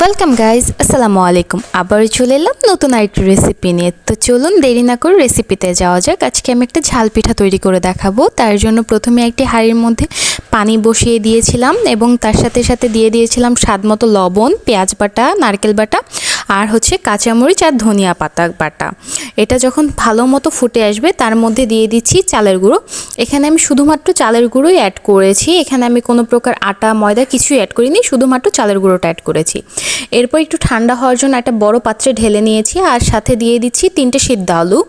Welcome guys আসসালামু আলাইকুম আবার চলে এলাম নতুন আরেকটি রেসিপি নিয়ে। তো চলুন দেরি না করে রেসিপিতে যাওয়া যাক। আজকে আমি একটা ঝাল পিঠা তৈরি করে দেখাবো। তার জন্য প্রথমে একটি হাঁড়ির মধ্যে পানি বসিয়ে দিয়েছিলাম এবং তার সাথে সাথে দিয়ে দিয়েছিলাম স্বাদ মতো লবণ, পেঁয়াজ বাটা, নারকেল বাটা। আর হচ্ছে কাঁচামরিচ আর ধনিয়া পাতা বাটা। এটা যখন ভালো মতো ফুটে আসবে, তার মধ্যে দিয়ে দিচ্ছি চালের গুঁড়ো। এখানে আমি শুধুমাত্র চালের গুঁড়োই অ্যাড করেছি। এখানে আমি কোনো প্রকার আটা, ময়দা কিছুই অ্যাড করিনি, শুধুমাত্র চালের গুঁড়োটা অ্যাড করেছি। এরপর একটু ঠান্ডা হওয়ার জন্য একটা বড় পাত্রে ঢেলে নিয়েছি আর সাথে দিয়ে দিচ্ছি তিনটে সিদ্ধ আলু।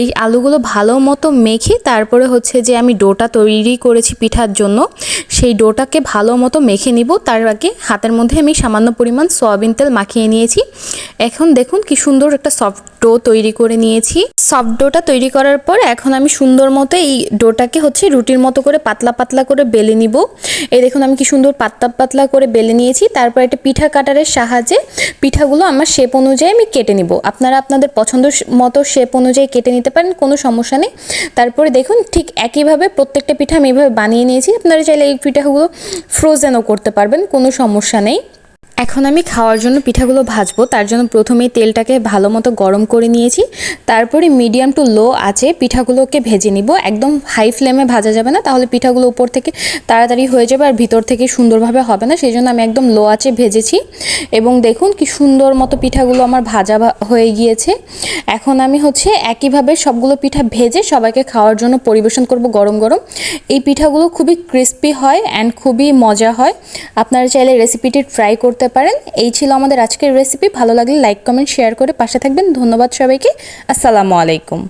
এই আলুগুলো ভালো মতো মেখে তারপরে হচ্ছে যে আমি ডোটা তৈরি করেছি পিঠার জন্য, সেই ডোটাকে ভালো মতো মেখে নিব। তার আগে হাতের মধ্যে আমি সামান্য পরিমাণ সয়াবিন তেল মাখিয়ে নিয়েছি। এখন দেখুন কি সুন্দর একটা সফট ডো তৈরি করে নিয়েছি। সফট ডোটা তৈরি করার পর এখন আমি সুন্দর মতো এই ডোটাকে হচ্ছে রুটির মতো করে পাতলা পাতলা করে বেলে নিব। এই দেখুন আমি কি সুন্দর পাতলা পাতলা করে বেলে নিয়েছি। তারপর একটা পিঠা কাটারের সাহায্যে পিঠাগুলো আমার শেপ অনুযায়ী আমি কেটে নিব। আপনারা আপনাদের পছন্দ মতো শেপ অনুযায়ী কেটে নিতে পারেন, কোনো সমস্যা নেই। তারপরে দেখুন ঠিক একইভাবে প্রত্যেকটা পিঠা আমি এইভাবে বানিয়ে নিয়েছি। আপনারা চাইলে এই পিঠাগুলো ফ্রোজেনও করতে পারবেন, কোনো সমস্যা নেই। এখন আমি খাওয়ার জন্য পিঠাগুলো ভাজবো, তার জন্য প্রথমেই তেলটাকে ভালো মতো গরম করে নিয়েছি। তারপরে মিডিয়াম টু লো আছে, পিঠাগুলোকে ভেজে নিব। একদম হাই ফ্লেমে ভাজা যাবে না, তাহলে পিঠাগুলো উপর থেকে তাড়াতাড়ি হয়ে যাবে আর ভিতর থেকে সুন্দরভাবে হবে না সেই জন্য আমি একদম লো আছে ভেজেছি। এবং দেখুন কি সুন্দর মতো পিঠাগুলো আমার ভাজা হয়ে গিয়েছে। এখন আমি হচ্ছে একইভাবে সবগুলো পিঠা ভেজে সবাইকে খাওয়ার জন্য পরিবেশন করব গরম গরম। এই পিঠাগুলো খুবই ক্রিস্পি হয় অ্যান্ড খুবই মজা হয়। আপনারা চাইলে রেসিপিটি ট্রাই করতে পারেন। এই ছিল আমাদের আজকের রেসিপি ভালো লাগলে লাইক কমেন্ট শেয়ার করে পাশে থাকবেন। ধন্যবাদ সবাইকে। আসসালামু আলাইকুম।